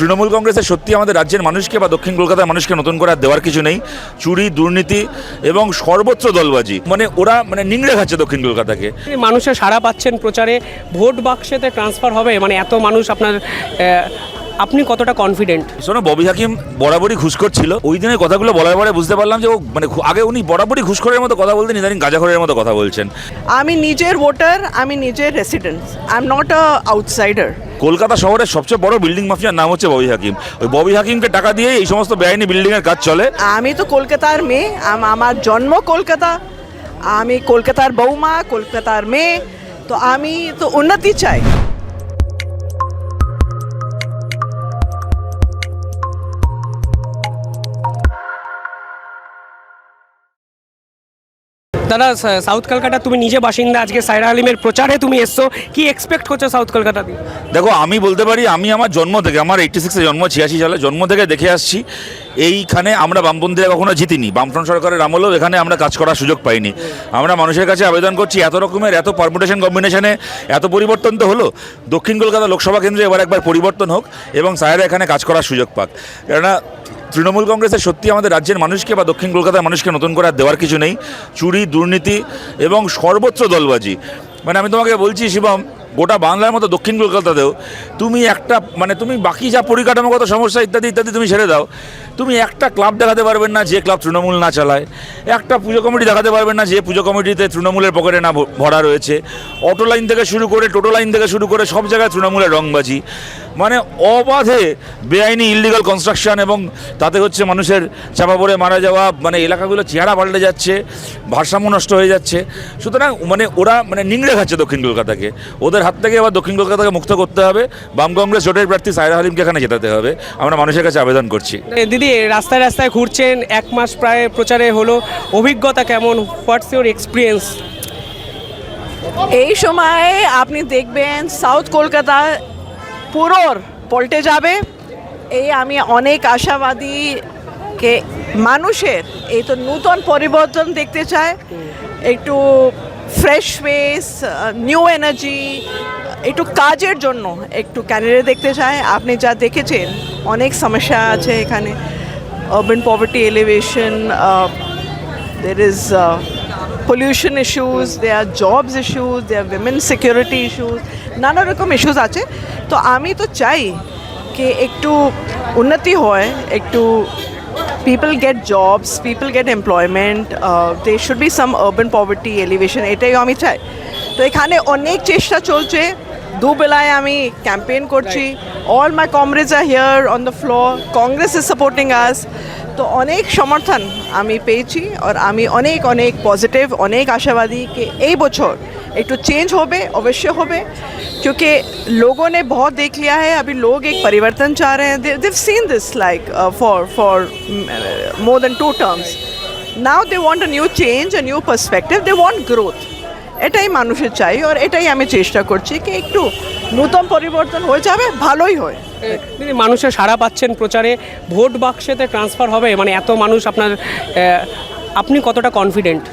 তৃণমূল কংগ্রেসের সত্যি আমাদের রাজ্যের মানুষকে বা দক্ষিণ কলকাতার মানুষকে নতুন করে দেওয়ার কিছু নেই। চুরি, দুর্নীতি এবং সর্বত্র দলবাজি। মানে ওরা মানে নিংড়ে খাচ্ছে দক্ষিণ কলকাতাকে। মানুষের সারা পাচ্ছেন প্রচারে, ভোট বাক্সেতে ট্রান্সফার হবে মানে এত মানুষ আপনার আপনি কতটা কনফিডেন্ট শোনো ববি হাকিম বরাবরই ঘুষখোর ছিল। ওই দিনের কথাগুলো বলার পরে বুঝতে পারলাম যে ও মানে আগে উনি বরাবরই ঘুষখোরের মতো কথা বলতেন ইদানিং গাঁজাখোরের মতো কথা বলছেন। আমি নিজের ভোটার আমি নিজের resident I am not a outsider Kolkata শহরের সবচেয়ে বড় বিল্ডিং মাফিয়ার নাম হচ্ছে ববি হাকিম। ওই ববি হাকিমকে টাকা দিয়ে এই সমস্ত বেআইনি বিল্ডিংয়ের কাজ চলে। আমি তো কলকাতার মেয়ে আম- আমার জন্ম কলকাতা। আমি কলকাতার বৌমা কলকাতার মেয়ে। তো আমি তো উন্নতি চাই। দাদা সাউথ কলকাতা, তুমি নিজে বাসিন্দা, আজকে সাইরা আলিমের প্রচারে তুমি এসছো। কি এক্সপেক্ট করছ সাউথ কলকাতা দিয়ে? দেখো, আমি বলতে পারি, আমি আমার জন্ম থেকে, আমার এইটি সিক্সে জন্ম, ছিয়াশি সালে জন্ম থেকে দেখে আসছি, এইখানে আমরা বামপন্থীরা কখনো জিতিনি। বামফ্রন্ট সরকারের আমলেও এখানে আমরা কাজ করার সুযোগ পাইনি। আমরা মানুষের কাছে আবেদন করছি, এত রকমের, এত পারমুটেশন কম্বিনেশনে এত পরিবর্তন তো হলো। দক্ষিণ কলকাতা লোকসভা কেন্দ্রে এবার একবার পরিবর্তন হোক, এবং সাহেরা এখানে কাজ করার সুযোগ পাক। কেননা তৃণমূল কংগ্রেসের সত্যি আমাদের রাজ্যের মানুষকে বা দক্ষিণ কলকাতার মানুষকে নতুন করে দেওয়ার কিছু নেই। চুরি, দুর্নীতি এবং সর্বত্র দলবাজি। মানে আমি তোমাকে বলছি শিবম, গোটা বাংলার মতো দক্ষিণ কলকাতাতেও তুমি একটা মানে তুমি বাকি যা পরিকাঠামোগত সমস্যা ইত্যাদি ইত্যাদি তুমি ছেড়ে দাও। তুমি একটা ক্লাব দেখাতে পারবেন না যে ক্লাব তৃণমূল না চালায়। একটা পুজো কমিটি দেখাতে পারবেন না যে পুজো কমিটিতে তৃণমূলের পকেটে না ভরা রয়েছে। অটো লাইন থেকে শুরু করে, টোটো লাইন থেকে শুরু করে সব জায়গায় তৃণমূলের রংবাজি। মানে অবাধে বেআইনি ইলিগাল কনস্ট্রাকশন এবং তাতে হচ্ছে মানুষের চাপা পড়ে মারা যাওয়া মানে এলাকাগুলো চেহারা পাল্টে যাচ্ছে ভারসাম্য নষ্ট হয়ে যাচ্ছে। সুতরাং মানে ওরা মানে নিংড়ে খাচ্ছে দক্ষিণ কলকাতাকে। ওদের হাত থেকে আবার দক্ষিণ কলকাতাকে মুক্ত করতে হবে। বাম কংগ্রেস জোটের প্রার্থী সাইরা হালিমকে এখানে জেতাতে হবে। আমরা মানুষের কাছে আবেদন করছি। দিদি রাস্তায় রাস্তায় ঘুরছেন এক মাস প্রায় প্রচারে হলো। অভিজ্ঞতা কেমন? হোয়াটস ইউর এক্সপিরিয়েন্স এই সময়ে আপনি দেখবেন সাউথ কলকাতা পুরোর পল্টে যাবে। এই আমি অনেক আশাবাদী কে মানুষের এই তো নূতন পরিবর্তন দেখতে চায় একটু ফ্রেশ ফেস নিউ এনার্জি একটু কাজের জন্য একটু ক্যান্ডিডেট দেখতে চায় আপনি যা দেখেছেন অনেক সমস্যা আছে এখানে। Urban uh, there is uh, there are jobs issues, there are women's security issues, নানা রকম ইস্যুস আছে তো আমি তো চাই কি একটু উন্নতি হয় একটু people get jobs, people get employment, uh, there should be some urban poverty elevation এটাই আমি চাই তো এখানে অনেক চেষ্টা চলছে দুবেলায় আমি ক্যাম্পেইন করছি all my comrades are here on the floor Congress is supporting us तो अनेक समर्थन पे अनेक अनेक पजिटिव अनेक आशादी कि बचर एक तो चेंज हो अवश्य हो क्योंकि लोगों ने बहुत देख लिया है अभी लोग एक परिवर्तन चाह रहे हैं they've seen this like for for more than two terms now they want a new change a new perspective they want growth एटाई मानुष चाहिए और एटाई हमें चेष्टा कर एक टू নূতন পরিবর্তন হয়ে যাবে ভালোই হয়। দিদি মানুষের সাড়া পাচ্ছেন প্রচারে ভোট বাক্সেতে ট্রান্সফার হবে মানে এত মানুষ আপনার আপনি কতটা কনফিডেন্ট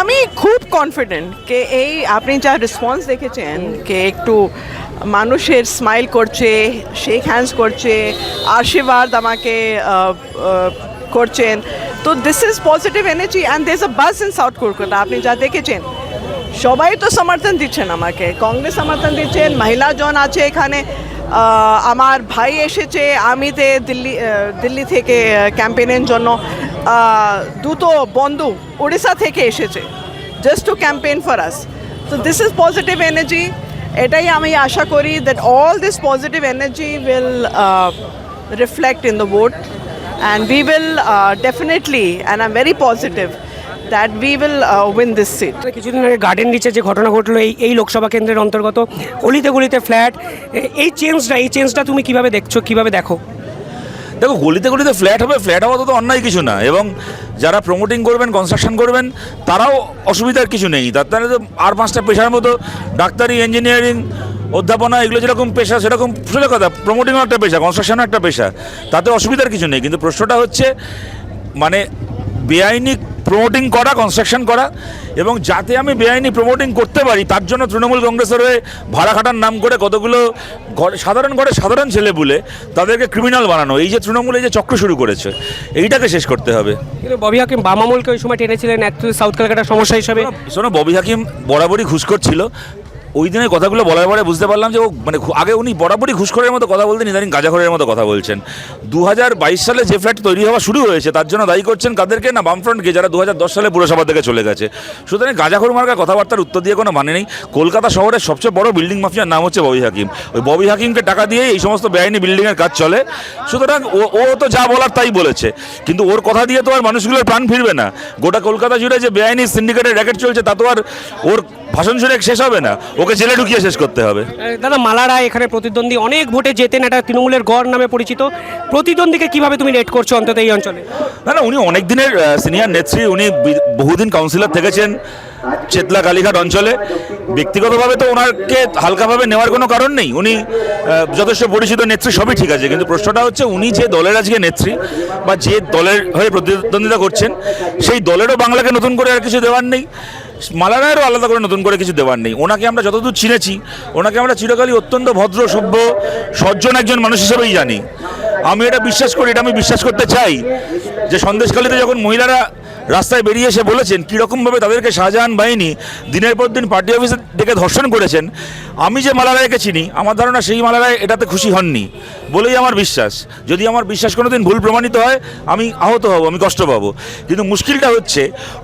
আমি খুব কনফিডেন্ট কে এই আপনি যা রেসপন্স দেখেছেন কে একটু মানুষের স্মাইল করছে শেক হ্যান্ডস করছে আশীর্বাদ আমাকে করছেন। তো this is positive energy and this a buzz in south Kolkata আপনি যা দেখেছেন। সবাই তো সমর্থন দিচ্ছেন আমাকে। কংগ্রেস সমর্থন দিচ্ছেন মহিলা জন আছে এখানে। আমার ভাই এসেছে আমিতে দিল্লি দিল্লি থেকে ক্যাম্পেইনের জন্য। দুটো বন্ধু উড়িষ্যা থেকে এসেছে just to campaign for us তো দিস ইজ পজিটিভ এনার্জি এটাই আমি আশা করি that all this positive energy will reflect in the vote and we will definitely and I very positive that we will win this seat কিছুদিন আগে garden রিচে যে ঘটনা ঘটলো এই এই লোকসভা কেন্দ্রের অন্তর্গত গলিতে গলিতে ফ্ল্যাট এই চেঞ্জটা এই চেঞ্জটা তুমি কীভাবে দেখছ কীভাবে দেখো? দেখো গলিতে গলিতে ফ্ল্যাট হবে ফ্ল্যাট হওয়া তো অন্যায় কিছু না। এবং যারা প্রমোটিং করবেন কনস্ট্রাকশন করবেন তারাও অসুবিধার কিছু নেই। তার তাহলে তো আর পাঁচটা পেশার মতো ডাক্তারি ইঞ্জিনিয়ারিং অধ্যাপনা এগুলো যেরকম পেশা সেরকম সোজা কথা প্রমোটিংও একটা পেশা কনস্ট্রাকশনও একটা পেশা। তাতে অসুবিধার কিছু নেই। কিন্তু প্রশ্নটা হচ্ছে মানে বেআইনি প্রমোটিং করা কনস্ট্রাকশন করা এবং যাতে আমি বেআইনি প্রমোটিং করতে পারি তার জন্য তৃণমূল কংগ্রেসের হয়ে ভাড়া খাটার নাম করে কতগুলো ঘরে সাধারণ ঘরে সাধারণ ছেলে বলে তাদেরকে ক্রিমিনাল বানানো। এই যে তৃণমূল এই যে চক্র শুরু করেছে এইটাকে শেষ করতে হবে। কিন্তু ববি হাকিম বাম আমলকে ওই সময় টেনেছিলেন সাউথ কলকাতার সমস্যা হিসাবে। শোনো ববি হাকিম বরাবরই ঘুষ ছিল। ওই দিনের কথাগুলো বলার পরে বুঝতে পারলাম যে ও মানে আগে উনি বরাবরই ঘুষখোরের মতো কথা বলতেন, ইদানিং গাঁজাখোরের মতো কথা বলছেন। দু হাজার বাইশ সালে যে ফ্ল্যাট তৈরি হওয়া শুরু হয়েছে, তার জন্য দায়ী করছেন কাদেরকে? না বামফ্রন্টকে যারা দু হাজার দশ সালে পুরসভা থেকে চলে গেছে। সুতরাং গাঁজাখোর মার্কা কথাবার্তার উত্তর দিয়ে কোনো মানে নেই। কলকাতা শহরের সবচেয়ে বড় বিল্ডিং মাফিয়ার নাম হচ্ছে ববি হাকিম। ওই ববি হাকিমকে টাকা দিয়ে এই সমস্ত বেআইনি বিল্ডিংয়ের কাজ চলে। সুতরাং ও ও তো যা বলার তাই বলেছে। কিন্তু ওর কথা দিয়ে তো আর মানুষগুলোর প্রাণ ফিরবে না। গোটা কলকাতা জুড়ে যে বেআইনি সিন্ডিকেটের র্যাকেট চলছে, তা তো আর ওর ভাষণ শুনে শেষ হবে না। ওকে জেলে ঢুকিয়ে শেষ করতে হবে। দাদা মালা রায় এখানে প্রতিদ্বন্দ্বী। অনেক ভোটে জেতেন এটা তৃণমূলের গড় নামে পরিচিত। প্রতিদ্বন্দ্বীকে কীভাবে তুমি রেট করছ অন্তত এই অঞ্চলে? না না উনি অনেক দিনের সিনিয়র নেত্রী। উনি বহুদিন কাউন্সিলর থেকেছেন চেতলা কালীঘাট অঞ্চলে। ব্যক্তিগতভাবে তো ওনাকে হালকাভাবে নেওয়ার কোনো কারণ নেই। উনি যথেষ্ট পরিচিত নেত্রী সবই ঠিক আছে। কিন্তু প্রশ্নটা হচ্ছে উনি যে দলের আজকে নেত্রী বা যে দলের হয়ে প্রতিদ্বন্দ্বিতা করছেন সেই দলেরও বাংলাকে নতুন করে আর কিছু দেওয়ার নেই। মালারায়েরও আলাদা করে নতুন করে কিছু দেওয়ার নেই। ওনাকে আমরা যতদূর চিনেছি, ওনাকে আমরা চিরকালই অত্যন্ত ভদ্র, সভ্য, সজ্জন একজন মানুষ হিসেবেই জানি। আমি এটা বিশ্বাস করি, এটা আমি বিশ্বাস করতে চাই যে সন্দেশকালীতে যখন মহিলারা রাস্তায় বেরিয়ে এসে বলেছেন, কীরকমভাবে তাদেরকে শাহজাহান বাহিনী দিনের পর দিন পার্টি অফিসে ডেকে ধর্ষণ করেছেন, আমি যে মালারায়কে চিনি, আমার ধারণা সেই মালারায় এটাতে খুশি হননি বলেই আমার বিশ্বাস। যদি আমার বিশ্বাস কোনো দিন ভুল প্রমাণিত হয়, আমি আহত হব, আমি কষ্ট পাবো। কিন্তু মুশকিলটা হচ্ছে,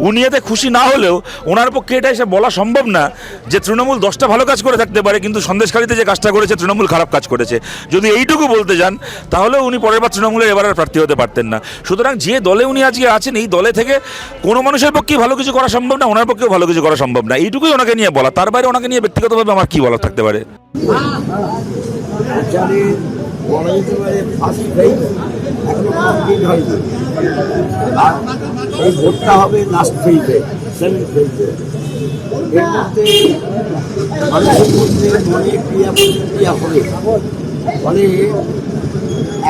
উনি এতে খুশি না হলেও ওনার পক্ষে এটা এসে বলা সম্ভব না যে তৃণমূল দশটা ভালো কাজ করে থাকতে পারে, কিন্তু সন্দেশকারীতে যে কাজটা করেছে, তৃণমূল খারাপ কাজ করেছে। যদি এইটুকু বলতে যান তাহলে উনি পরের বার তৃণমূলের এবার প্রার্থী হতে পারতেন না। সুতরাং যে দলে উনি আজকে আছেন, এই দলে থেকে কোনো মানুষের পক্ষেই ভালো কিছু করা সম্ভব না, ওনার পক্ষেও ভালো কিছু করা সম্ভব না। এইটুকুই ওনাকে নিয়ে বলা। তার বাইরে ওনাকে নিয়ে ব্যক্তিগতভাবে আমার কি বলা থাকতে পারে?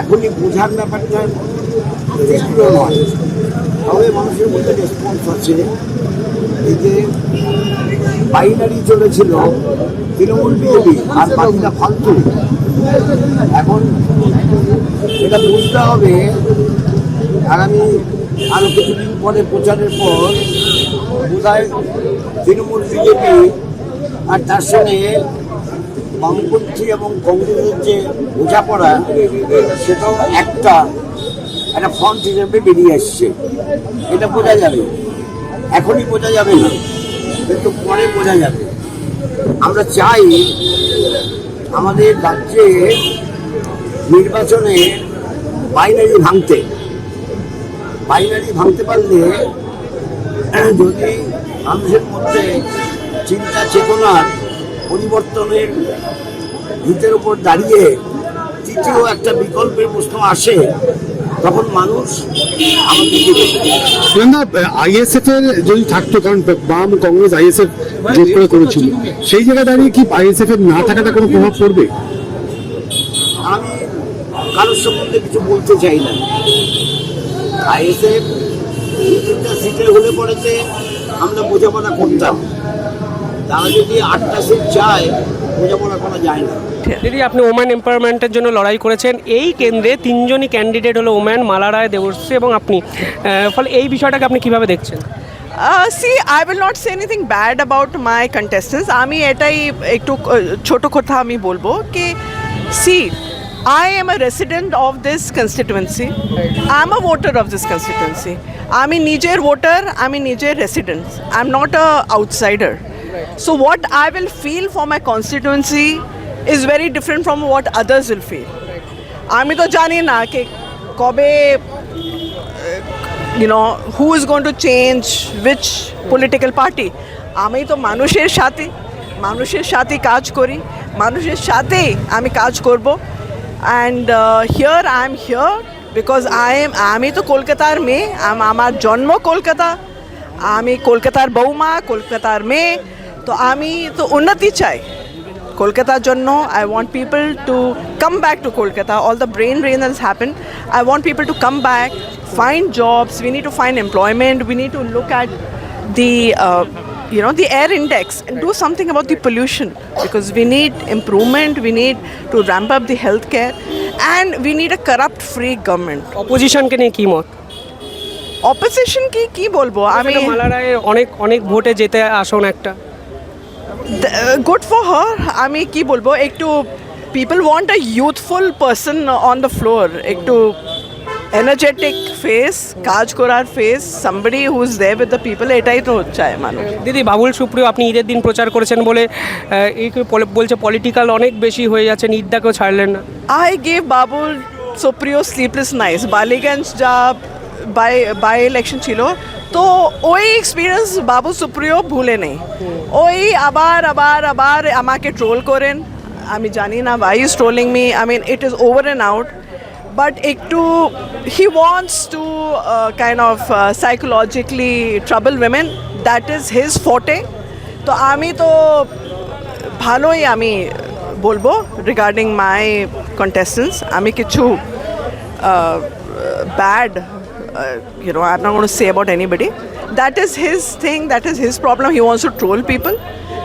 এখনই বোঝার ব্যাপারটা নয়। তবে মানুষের মধ্যে রেসপন্স আছে, এই যে বাইনারি চলেছিল, তৃণমূল বিজেপি আর বাকিটা ফালতু। এখন এটা বুঝতে হবে, আগামী আরও কিছুদিন পরে প্রচারের পর বোধহয় তৃণমূল বিজেপি আর তার সঙ্গে বামপন্থী এবং কংগ্রেসের যে বোঝাপড়া, সেটাও একটা একটা ফ্রন্ট হিসেবে বেরিয়ে আসছে। এটা বোঝা যাবে। এখনই বোঝা যাবে না, কিন্তু পরে বোঝা যাবে। আমরা চাই আমাদের রাজ্যে নির্বাচনে বাইনারি ভাঙতে। বাইনারি ভাঙতে পারলে যদি মানুষের মধ্যে চিন্তা চেতনার পরিবর্তনের ভিতের উপর দাঁড়িয়ে তৃতীয় একটা বিকল্পের প্রশ্ন আসে, তখন মানুষ আইএসএফ এর যদি থাকতো, কারণ বাম কংগ্রেস আইএসএফ জোট করে করেছিল, সেই জায়গায় দাঁড়িয়ে কি আইএসএফ এর না থাকাটা কোনো প্রভাব পড়বে? আমি কারোর সম্বন্ধে কিছু বলতে চাই না। আইএসএফ তিনটা সিটে হলে পড়েতে আমরা বোঝাপড়া করতাম। তারা যদি আটটা সিট চায় বোঝাপড়া করা যায় না দিদি আপনি ওম্যান এম্পাওয়ারমেন্টের জন্য লড়াই করেছেন এই কেন্দ্রে তিনজনই ক্যান্ডিডেট হলো ওম্যান মালা রায় দেবশ্রী এবং আপনি ফলে এই বিষয়টাকে আপনি কীভাবে দেখছেন see I I not say anything bad bad my contestants. আমি এটাই একটু ছোট কথা আমি বলব কি see I am a resident of this constituency. I am a voter of this constituency. আমি নিজের ভোটার আমি নিজের resident I am not a outsider so what I will feel for my constituency is very different from what others will feel আমি তো জানি না কি কবে you know, who is going to change which political party? আমি তো মানুষের সাথে মানুষের সাথে কাজ করি মানুষের সাথে আমি কাজ করব and here I am here because I am আমি তো কলকাতার মেয়ে আম- আমার জন্ম কলকাতা আমি কলকাতার বৌমা কলকাতার মেয়ে তো আমি তো উন্নতি চাই কলকাতার জন্য। I want people to come back to Kolkata. All the brain brain that's happen I want people to come back fine jobs we need to find employment we need to look at the you know the air index do something about the pollution because we need improvement we need to ramp up the health care and we need a corrupt free government অপোজিশনকে নিয়ে কী মত? Opposition কি কী বলব? আমি মালারায় অনেক অনেক ভোটে যেতে আসুন একটা। গুড ফর হার আমি কি বলব একটু people want a youthful person on the floor একটু এনার্জেটিক ফেস কাজ করার face somebody who is there with the people এটাই তো চায় মানুষ। দিদি বাবুল সুপ্রিয় আপনি ঈদের দিন প্রচার করেছেন বলে এই বলছে পলিটিক্যাল অনেক বেশি হয়ে যাচ্ছে ঈদটাকেও ছাড়লেন না। I gave Babul Supriyo sleepless nights. Ballygunge যা বাই বাই ইলেকশন ছিল তো ওই এক্সপিরিয়েন্স বাবু সুপ্রিয় ভুলে নেই ওই আবার আবার আবার আমাকে ট্রোল করেন আমি জানি না by is trolling me I mean it is over and out but একটু he wants to kind of psychologically trouble women that is his forte তো আমি তো ভালোই আমি বলব রিগার্ডিং মাই কন্টেস্টেন্টস আমি কিছু bad you know i'm not going to say about anybody. That is his thing that is his problem. He wants to troll people.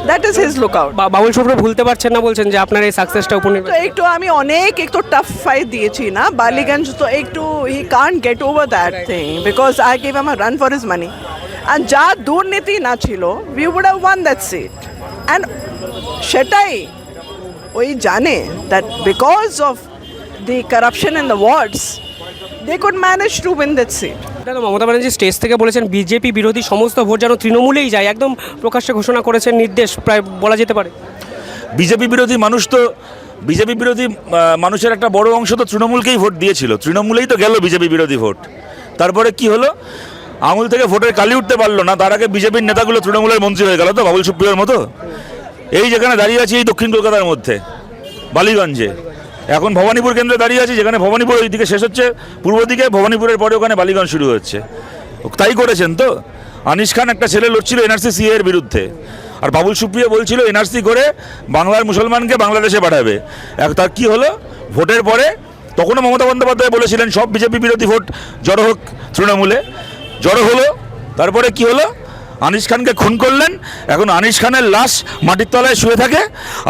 That is his lookout. বা- বাবুল সুপ্রিয় ভুলতে পারছেন না বলছেন যে আপনার এই সাকসেসটা তো একটু আমি অনেক একটু টাফ ফাইট দিয়েছি না? বালিগঞ্জ তো একটু he can't get over that thing because I gave em run for his money and যা দুর্নীতি না ছিল we would have won that seat and সেটাই ওই জানে that because of the corruption in the wards they could manage to win that seat তো Mamata Banerjee stage থেকে বলেছেন বিজেপি বিরোধী সমস্ত ভোট যেন তৃণমূলেই যায়। একদম প্রকাশ্যে ঘোষণা করেছেন নির্দেশ প্রায় বলা যেতে পারে। বিজেপি বিরোধী মানুষ তো বিজেপি বিরোধী মানুষের একটা বড় অংশ তো তৃণমূলকেই ভোট দিয়েছিল। তৃণমূলেই তো গেল বিজেপি বিরোধী ভোট। তারপরে কি হলো? আঙুল থেকে ভোটের কালি উঠতে পারল না। তার আগে বিজেপির নেতাগুলো তৃণমূলের মন্ত্রী হয়ে গেল তো বাবুল সুপ্রিয়র মতো? এই যেখানে দাঁড়িয়ে আছি এই দক্ষিণ কলকাতার মধ্যে বালিগঞ্জে। এখন ভবানীপুর কেন্দ্রে দাঁড়িয়ে আছি, যেখানে ভবানীপুর ওই দিকে শেষ হচ্ছে, পূর্ব দিকে ভবানীপুরের পরে ওখানে বালিগঞ্জ শুরু হচ্ছে। তাই করেছেন তো? আনিস খান একটা ছেলে লড়ছিল এনআরসি সি এর বিরুদ্ধে। আর বাবুল সুপ্রিয় বলছিল, এনআরসি করে বাংলার মুসলমানকে বাংলাদেশে পাঠাবে। এক তার কী হলো? ভোটের পরে তখনও মমতা বন্দ্যোপাধ্যায় বলেছিলেন, সব বিজেপি বিরোধী ভোট, জড়ো হোক তৃণমূলে। জড়ো হলো, তারপরে কি হলো? আনিস খানকে খুন করলেন। এখন আনিস খানের লাশ মাটির তলায় শুয়ে থাকে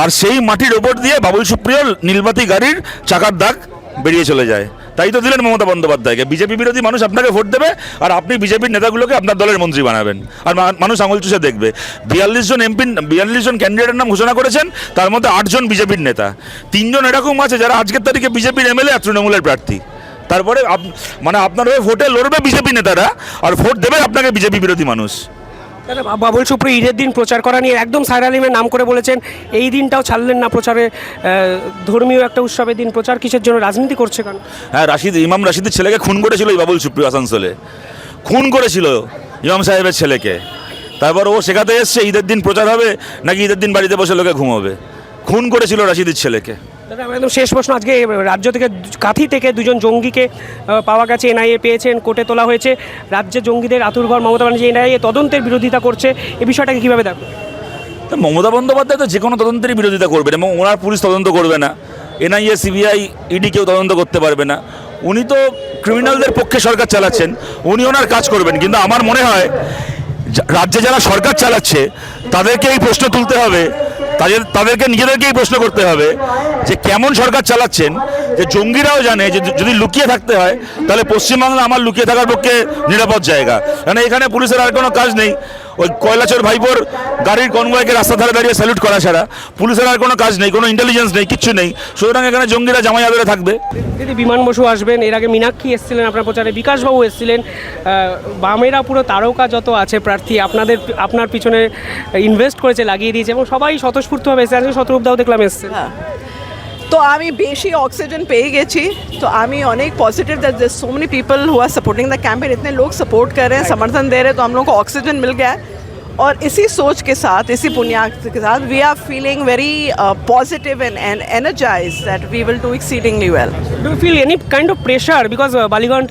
আর সেই মাটির ওপর দিয়ে বাবুল সুপ্রিয় নীলবাতি গাড়ির চাকার দাগ বেরিয়ে চলে যায়। তাই তো দিলেন মমতা বন্দ্যোপাধ্যায়কে। বিজেপি বিরোধী মানুষ আপনাকে ভোট দেবে আর আপনি বিজেপির নেতাগুলোকে আপনার দলের মন্ত্রী বানাবেন। আর মানুষ আঙুল চুষে দেখবে। বিয়াল্লিশ জন এমপি বিয়াল্লিশ জন ক্যান্ডিডেটের নাম ঘোষণা করেছেন, তার মধ্যে আটজন বিজেপির নেতা। তিনজন এরকম আছে যারা আজকের তারিখে বিজেপির এমএলএ আর তৃণমূলের প্রার্থী। তারপরে মানে আপনার হয়ে ভোটে লড়বে বিজেপি নেতারা, আর ভোট দেবে আপনাকে বিজেপি বিরোধী মানুষ। দাদা, বাবুল সুপ্রিয় ঈদের দিন প্রচার করা নিয়ে একদম সাইর আলিমের নাম করে বলেছেন। এই দিনটাও ছাড়লেন না প্রচারে ধর্মীয় একটা উৎসবের দিন। প্রচার কিসের জন্য? রাজনীতি করছে কেন? হ্যাঁ রাশিদ ইমাম রাশিদের ছেলেকে খুন করেছিল এই বাবুল সুপ্রিয় আসানসোলে। খুন করেছিল ইমাম সাহেবের ছেলেকে। তারপর ও শেখাতে এসছে ঈদের দিন প্রচার হবে নাকি ঈদের দিন বাড়িতে বসে লোকে ঘুমোবে। খুন করেছিল রাশিদের ছেলেকে। একদম শেষ প্রশ্ন, আজকে রাজ্য থেকে কাঁথি থেকে দুজন জঙ্গিকে পাওয়া গেছে, এনআইএ পেয়েছেন, কোর্টে তোলা হয়েছে। রাজ্যে জঙ্গিদের আতুরঘর মমতা ব্যানার্জি, এনআইএ তদন্তের বিরোধিতা করছে। এই বিষয়টাকে কীভাবে দেখো? তো মমতা বন্দ্যোপাধ্যায় তো যে কোনো তদন্তেরই বিরোধিতা করবেন এবং ওনার পুলিশ তদন্ত করবে না। এনআইএ, সিবিআই, ইডি কেউ তদন্ত করতে পারবে না। উনি তো ক্রিমিনালদের পক্ষে সরকার চালাচ্ছেন, উনি ওনার কাজ করবেন। কিন্তু আমার মনে হয় রাজ্যে যারা সরকার চালাচ্ছে, তাদেরকে এই প্রশ্ন তুলতে হবে তাদের তাদেরকে নিজেদেরকেই প্রশ্ন করতে হবে যে কেমন সরকার চালাচ্ছেন, যে জঙ্গিরাও জানে যে যদি লুকিয়ে থাকতে হয়, তাহলে পশ্চিমবাংলা আমার লুকিয়ে থাকার পক্ষে নিরাপদ জায়গা। কারণ এখানে পুলিশের আর কোনো কাজ নেই। ওই কয়লাচর ভাইপোর গাড়ির কনভয়কে রাস্তা ধারে দাঁড়িয়ে স্যালুট করা ছাড়া। পুলিশের আর কোনো কাজ নেই কোনো ইন্টেলিজেন্স নেই কিচ্ছু নেই। সুতরাং এখানে জঙ্গিরা জামাই আদরে থাকবে। দিদি বিমান বসু আসবেন এর আগে মীনাক্ষী এসেছিলেন আপনার প্রচারে বিকাশবাবু এসেছিলেন। বামেরা পুরো তারকা যত আছে প্রার্থী আপনাদের আপনার পিছনে ইনভেস্ট করেছে লাগিয়ে দিয়েছে এবং সবাই স্বতঃস্ফূর্তভাবে এসেছে। আজকে শতরূপদাও দেখলাম এসছে। হ্যাঁ। তো আমি বেশি অক্সিজেন পেয়ে গেছি তো আমি অনেক positive that there so many people who are supporting the campaign इतने लोग सपोर्ट कर रहे हैं समर्थन दे रहे हैं तो हम लोग को ऑक्सीजन मिल गया है और इसी सोच के साथ इसी बुनियाद के साथ we are feeling very positive and and energize that we will do exceedingly well do feel any kind of pressure because Ballygunge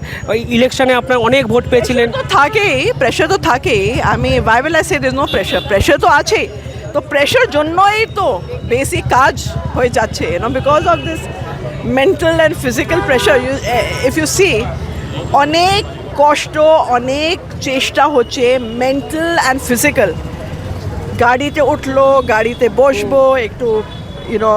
ইলেকশনে আপনার অনেক ভোট পেয়েছিলেন তো থাকেই প্রেশার তো থাকেই আমি why will I say there no pressure pressure তো আছেই তো প্রেশার জন্যই তো বেসিক কাজ হয়ে যাচ্ছে you know because of this mental and physical pressure if you see অনেক কষ্ট, অনেক চেষ্টা হচ্ছে মেন্টাল অ্যান্ড ফিজিক্যাল গাড়িতে উঠল, গাড়িতে বসবো, একটু you know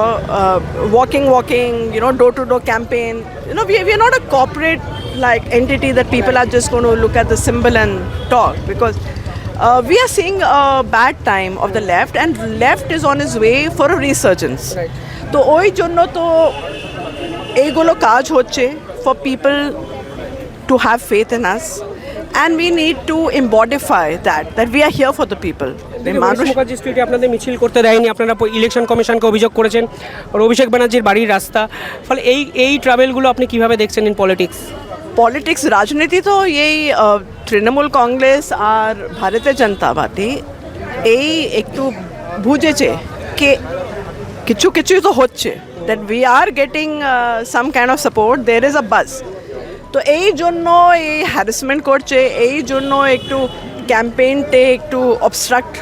walking walking you know door to door campaign you know we we are not a corporate, like, entity that people are just going to look at the symbol and talk because uh, we are seeing a bad time of the left and left is on its way for a resurgence তো ওই জন্য তো এইগুলো কাজ হচ্ছে for people to have faith in us and we need to embodify that that we are here for the people মানুষ মুখার্জি স্ট্রিটে আপনাদের মিছিল করতে দেয়নি আপনারা ইলেকশন কমিশনকে অভিযোগ করেছেন আর অভিষেক ব্যানার্জির বাড়ির রাস্তা ফলে এই এই ট্রাভেলগুলো আপনি কীভাবে দেখছেন ইন পলিটিক্স পলিটিক্স রাজনীতি তো এই তৃণমূল কংগ্রেস আর ভারতীয় জনতা পার্টি এই একটু বুঝেছে কে, কিছু কিছু তো হচ্ছে that we are getting some kind of support there is a buzz তো এই জন্য এই হ্যারাসমেন্ট করছে, এই জন্য একটু ক্যাম্পেইনতে একটু অবস্ট্রাক্ট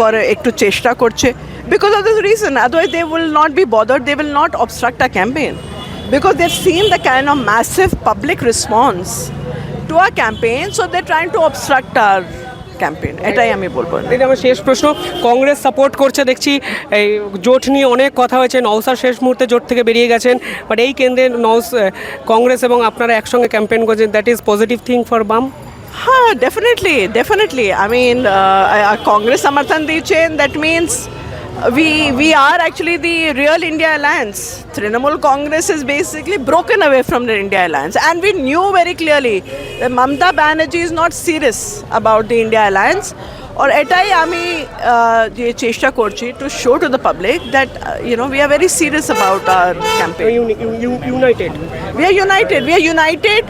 করে, একটু চেষ্টা করছে because of this reason otherwise they will not be bother they will not obstruct a campaign because they've seen the kind of massive public response to our campaign, so they're trying to obstruct our campaign. এটাই আমি বলব। এটা আমার শেষ প্রশ্ন। Congress support করছে দেখছি এই জোট নিয়ে অনেক কথা হয়েছে। নওসার শেষ মুহূর্তে জোট থেকে বেরিয়ে গেছেন। বাট এই কেন্দ্রে নওস কংগ্রেস এবং আপনারা একসঙ্গে ক্যাম্পেইন করছেন। That is positive thing for বাম হ্যাঁ definitely definitely I mean Congress সমর্থন দিয়েছেন। That means we we are actually the real India alliance. Trinamool Congress is basically broken away from the India alliance, and we knew very clearly that Mamta Banerjee is not serious about the India alliance. or এটাই আমি আহ, যে চেষ্টা করছি to show to the public that you know we are very serious about our campaign united we are united we are united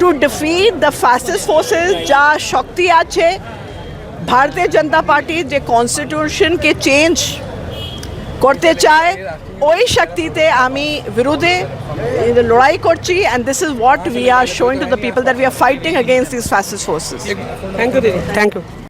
to defeat the fascist forces যা শক্তি আছে ভারতীয় জনতা party যে কনস্টিটিউশনকে change করতে চায় ওই শক্তিতে আমি বিরুদ্ধে লড়াই করছি and this is what we are showing to the people that we are fighting against this fascist forces thank you thank you